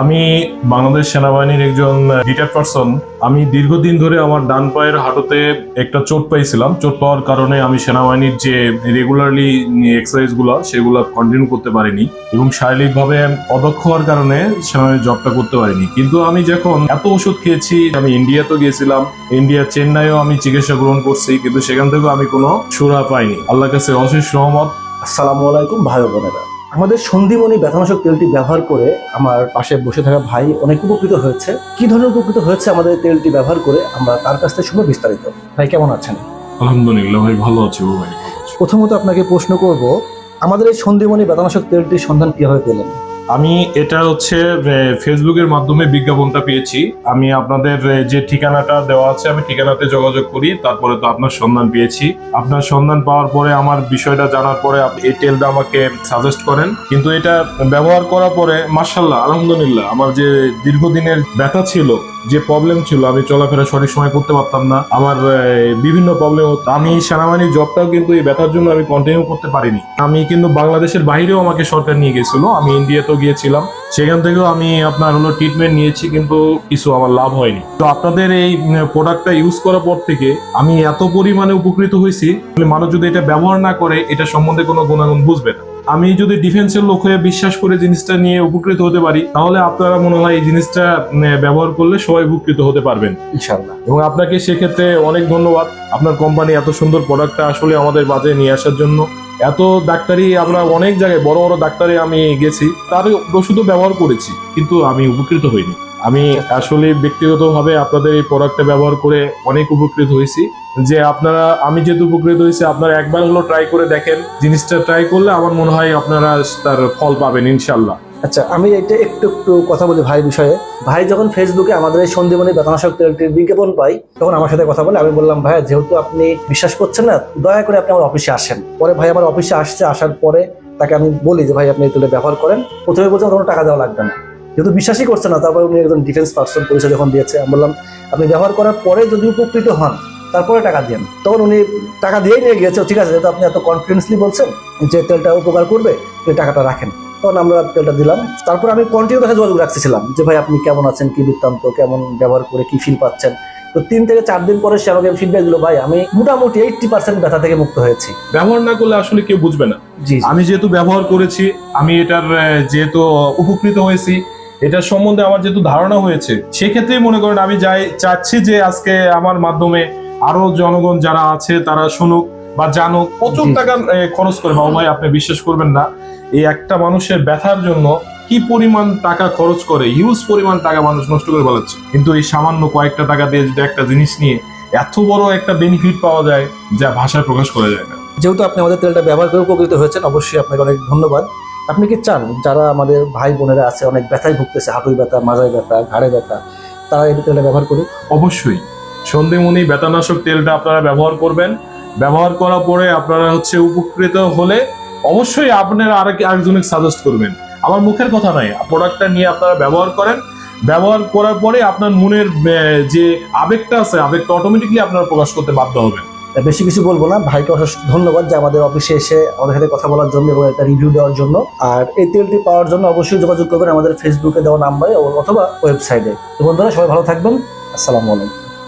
আমি বাংলাদেশ সেনাবাহিনীর একজন রিটায়ার্ড পারসন আমি দীর্ঘদিন ধরে আমার ডান পায়ের হাঁটুতে একটা চোট পাইছিলাম। চোট পাওয়ার কারণে আমি সেনাবাহিনীর যে রেগুলারলি এক্সারসাইজগুলো সেগুলো কন্টিনিউ করতে পারিনি এবং শারীরিকভাবে অদক্ষ হওয়ার কারণে সেনাবাহিনীর জবটা করতে পারিনি। কিন্তু আমি যখন এত ওষুধ খেয়েছি, আমি ইন্ডিয়াতেও গিয়েছিলাম, ইন্ডিয়া চেন্নাইও আমি চিকিৎসা গ্রহণ করছি, কিন্তু সেখান থেকেও আমি কোনো সুরা পাইনি। আল্লাহ কাছে অশেষ রহমত। আসসালামু আলাইকুম, ভাই বোনেরা। আমাদের সন্ধিমণি ব্যথানাশক তেলটি ব্যবহার করে আমার পাশে বসে থাকা ভাই অনেক উপকৃত হয়েছে। কি ধরনের উপকৃত হয়েছে আমাদের তেলটি ব্যবহার করে আমরা তার কাছ থেকে শুনব বিস্তারিত। ভাই কেমন আছেন? আলহামদুলিল্লাহ ভাই ভালো আছি ভাই প্রথমত আপনাকে প্রশ্ন করব আমাদের এই সন্ধিমণি ব্যথানাশক তেলটির সন্ধান কীভাবে পেলেন? আমি এটা হচ্ছে ফেসবুকের মাধ্যমে বিজ্ঞাপনটা পেয়েছি। আমি আপনাদের যে ঠিকানাটা দেওয়া আছে, আমি ঠিকানাতে যোগাযোগ করি, তারপরে তো আপনার সন্ধান পেয়েছি। আপনার সন্ধান পাওয়ার পরে, আমার বিষয়টা জানার পরে এই তেলটা আমাকে সাজেস্ট করেন। কিন্তু এটা ব্যবহার করার পরে মার্শাল্লাহ আলহামদুলিল্লাহ, আমার যে দীর্ঘদিনের ব্যথা ছিল যে প্রবলেম ছিল, আমি চলাফেরা সঠিক সময় করতে পারতাম না। আমার বিভিন্ন প্রবলেম হতো। আমি সেনাবাহিনীর জবটাও কিন্তু এই ব্যথার জন্য আমি কন্টিনিউ করতে পারিনি। আমি কিন্তু বাংলাদেশের বাইরেও আমাকে সরকার নিয়ে গেছিল আমি ইন্ডিয়াতেও গিয়েছিলাম। সেখান থেকেও আমি আপনার হলো ট্রিটমেন্ট নিয়েছি, কিন্তু কিছু আমার লাভ হয়নি। তো আপনাদের এই প্রোডাক্টটা ইউজ করার পর থেকে আমি এত পরিমাণে উপকৃত হয়েছি। মানে মানুষ যদি এটা ব্যবহার না করে, এটা সম্বন্ধে কোনো গুণাগুণ বুঝবে না। আমি যদি ডিফেন্সের লোক হয়ে বিশ্বাস করে জিনিসটা নিয়ে উপকৃত হতে পারি তাহলে আপনারা মনে হয় এই জিনিসটা ব্যবহার করলে সবাই উপকৃত হতে পারবেন। ইনশাল্লাহ এবং আপনাকে সেক্ষেত্রে অনেক ধন্যবাদ। আপনার কোম্পানি এত সুন্দর প্রোডাক্টটা আসলে আমাদের বাজারে নিয়ে আসার জন্য। এত ডাক্তারি আমরা অনেক জায়গায় বড় বড় ডাক্তারে আমি গেছি তার ওষুধও ব্যবহার করেছি কিন্তু আমি উপকৃত হইনি। আমি আসলে ব্যক্তিগতভাবে আপনাদের এই প্রোডাক্টটা ব্যবহার করে অনেক উপকৃত হয়েছি। যে আপনারা, আমি যেহেতু উপকৃত হয়েছি, আপনারা একবার হলো ট্রাই করে দেখেন। জিনিসটা ট্রাই করলে আমার মনে হয় আপনারা তার ফল পাবেন ইনশাল্লাহ আচ্ছা আমি এটা একটু একটু কথা বলি ভাই বিষয়ে। ভাই যখন ফেসবুকে আমাদের এই সন্ধিমণি ব্যথানাশক তেলটির বিজ্ঞাপন পাই তখন আমার সাথে কথা বলে, আমি বললাম ভাই যেহেতু আপনি বিশ্বাস করছেন না, দয়া করে আপনি আমার অফিসে আসেন। পরে ভাই আমার অফিসে আসছে, আসার পরে তাকে আমি বলি যে, ভাই, আপনি এই তেলটা ব্যবহার করেন। প্রথমে বলছে, আমার কোনো টাকা দেওয়া লাগবে না। যেহেতু বিশ্বাসই করছে না তারপরে উনি একজন ডিফেন্স পার্সন পরিচয় যখন দিয়েছে আমি বললাম আপনি ব্যবহার করার পরে যদি উপকৃত হন তারপরে টাকা দেন তখন উনি টাকা দিয়েই নিয়ে গিয়েছে ঠিক আছে যেহেতু আপনি এত কনফিডেন্সলি বলছেন যে তেলটা উপকার করবে টাকাটা রাখেন। তখন আমরা তেলটা দিলাম। তারপর আমি কন্টিনিউ তাকে যোগাযোগ রাখতেছিলাম যে ভাই আপনি কেমন আছেন? কি বৃত্তান্ত? কেমন ব্যবহার করে কি ফিল পাচ্ছেন? তো তিন থেকে চার দিন পরে সে আমাকে ফিডব্যাক দিল ভাই আমি মোটামুটি এইটটি পার্সেন্ট ব্যথা থেকে মুক্ত হয়েছি। ব্যবহার না করলে আসলে কেউ বুঝবে না। জি আমি যেহেতু ব্যবহার করেছি আমি এটার যেহেতু উপকৃত হয়েছি এটার সম্বন্ধে আমার যেহেতু ধারণা হয়েছে সেক্ষেত্রেই মনে করেন আমি যাই চাচ্ছি যে আজকে আমার মাধ্যমে আরও জনগণ যারা আছে তারা শুনুক বা জানুক। প্রচুর। টাকা খরচ করে। বাবু ভাই আপনি বিশ্বাস করবেন না। এই একটা মানুষের ব্যথার জন্য কি পরিমাণ টাকা খরচ করে হিউজ পরিমাণ টাকা মানুষ নষ্ট করে ফেলাচ্ছে কিন্তু এই সামান্য কয়েকটা টাকা দিয়ে যদি একটা জিনিস নিয়ে এত বড় একটা বেনিফিট পাওয়া যায় যা ভাষায় প্রকাশ করা যায় না। যেহেতু আপনি আমাদের তেলটা ব্যবহার করে উপকৃত হয়েছেন অবশ্যই আপনাকে অনেক ধন্যবাদ। আপনি কি চান যারা আমাদের ভাই বোনেরা আছে, অনেক ব্যথায় ভুগতেছে, হাঁটুর ব্যথা, মাজায় ব্যথা, ঘাড়ে ব্যথা, তারা এই তেলটা ব্যবহার করুক? অবশ্যই। সন্ধিমণি ব্যথানাশক তেলটা আপনারা ব্যবহার করবেন। ব্যবহার করার পরে আপনারা হচ্ছে উপকৃত হলে অবশ্যই আপনারা আরেক আরেকজনকে সাজেস্ট করবেন। আমার মুখের কথা নয় প্রোডাক্টটা নিয়ে আপনারা ব্যবহার করেন। ব্যবহার করার পরে আপনার মনের যে আবেগটা আছে, আবেগটা অটোমেটিকলি আপনারা প্রকাশ করতে বাধ্য হবেন। বেশি কিছু বলব না। ভাইকে অসংখ্য ধন্যবাদ যে আমাদের অফিসে এসে আমাদের সাথে কথা বলার জন্য এবং একটা রিভিউ দেওয়ার জন্য। আর এই তেলটি পাওয়ার জন্য অবশ্যই যোগাযোগ করবেন আমাদের ফেসবুকে দেওয়া নাম্বারে অথবা ওয়েবসাইটে তো বন্ধুরা, সবাই ভালো থাকবেন। আসসালামু আলাইকুম।